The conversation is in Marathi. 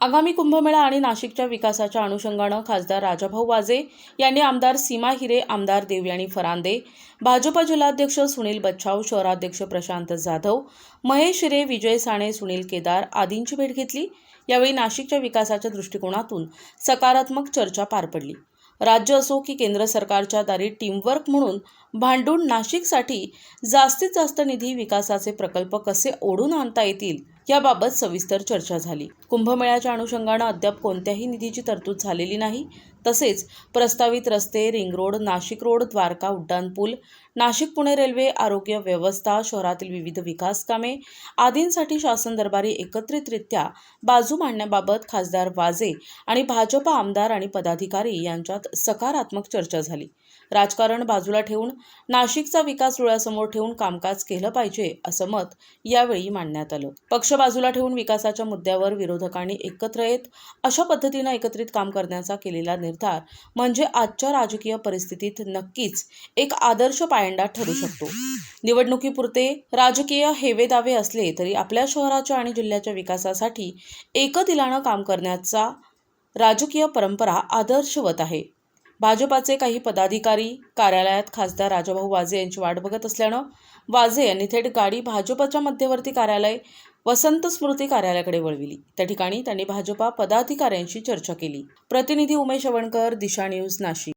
आगामी कुंभमेळा आणि नाशिकच्या विकासाच्या अनुषंगानं खासदार राजाभाऊ वाजे यांनी आमदार सीमा हिरे आमदार देवयानी फरांदे भाजपा जिल्हाध्यक्ष सुनील बच्छाव शहराध्यक्ष प्रशांत जाधव महेश हिरे विजय साणे सुनील केदार आदींची भेट घेतली. यावेळी नाशिकच्या विकासाच्या दृष्टिकोनातून सकारात्मक चर्चा पार पडली. राज्य असो की केंद्र सरकारच्या दारी टीमवर्क म्हणून भांडून नाशिकसाठी जास्तीत जास्त निधी विकासाचे प्रकल्प कसे ओढून आणता येतील याबाबत सविस्तर चर्चा झाली. कुंभमेळ्याच्या अनुषंगानं अद्याप कोणत्याही निधीची तरतूद झालेली नाही. तसेच प्रस्तावित रस्ते ring road Nashik road Dwarka उड्डाणपूल नाशिक पुणे रेल्वे आरोग्य व्यवस्था शहरातील विविध विकास कामे आदींसाठी शासन दरबारी एकत्रितरित्या बाजू मांडण्याबाबत खासदार वाजे आणि भाजपा आमदार आणि पदाधिकारी यांच्यात सकारात्मक चर्चा झाली. राजकारण बाजूला ठेवून नाशिकचा विकास डोळ्यासमोर ठेवून कामकाज केलं पाहिजे असं मत यावेळी मांडण्यात आलं. पक्ष बाजूला ठेवून विकासाच्या मुद्द्यावर विरोधकांनी एकत्र येत अशा पद्धतीनं एकत्रित काम करण्याचा केलेला निर्धार म्हणजे आजच्या राजकीय परिस्थितीत नक्कीच एक आदर्श पायंडा ठरू शकतो. निवडणुकीपुरते राजकीय हेवेदावे असले तरी आपल्या शहराच्या आणि जिल्ह्याच्या विकासासाठी एकदिलानं काम करण्याचा राजकीय परंपरा आदर्शवत आहे. भाजपाचे काही पदाधिकारी कार्यालयात खासदार राजाभाऊ वाजे यांची वाट बघत असल्यानं वाजे यांनी थेट गाडी भाजपच्या मध्यवर्ती कार्यालय वसंत स्मृती कार्यालयाकडे वळविली. त्या ठिकाणी त्यांनी भाजपा पदाधिकाऱ्यांशी चर्चा केली. प्रतिनिधी उमेश अवणकर दिशा न्यूज नाशिक.